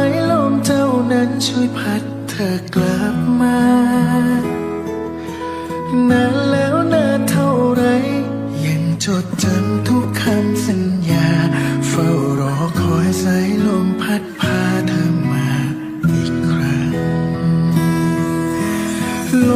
ายลมเจ้านั้นช่วยพัดเธอกลับมานานแล้วนานเท่าไร ยังจดจำทุกคำสัญญา เฝ้ารอคอยสายลมพัดพาเธอมาอีกครั้งล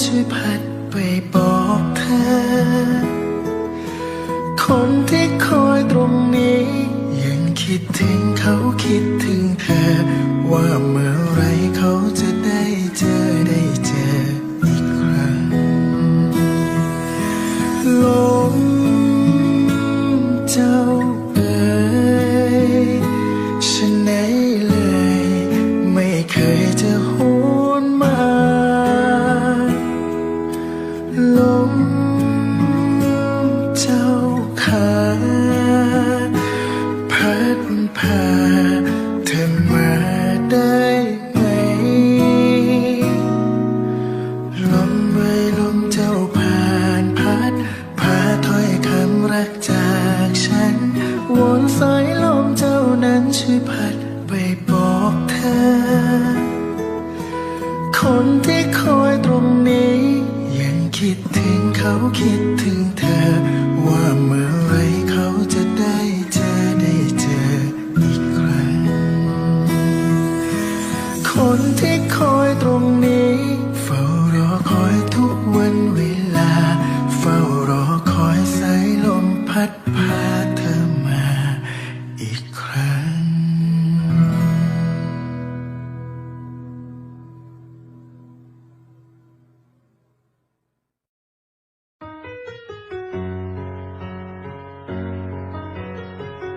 ช่วยพัดไปบอกเธอ คน รักจากฉันวนสายลมเจ้านั้นช่วยพัดไปบอกเธอ คนที่คอยตรงนี้ ยังคิดถึงเขาคิดถึงเธอว่าเมื่อ พัดพา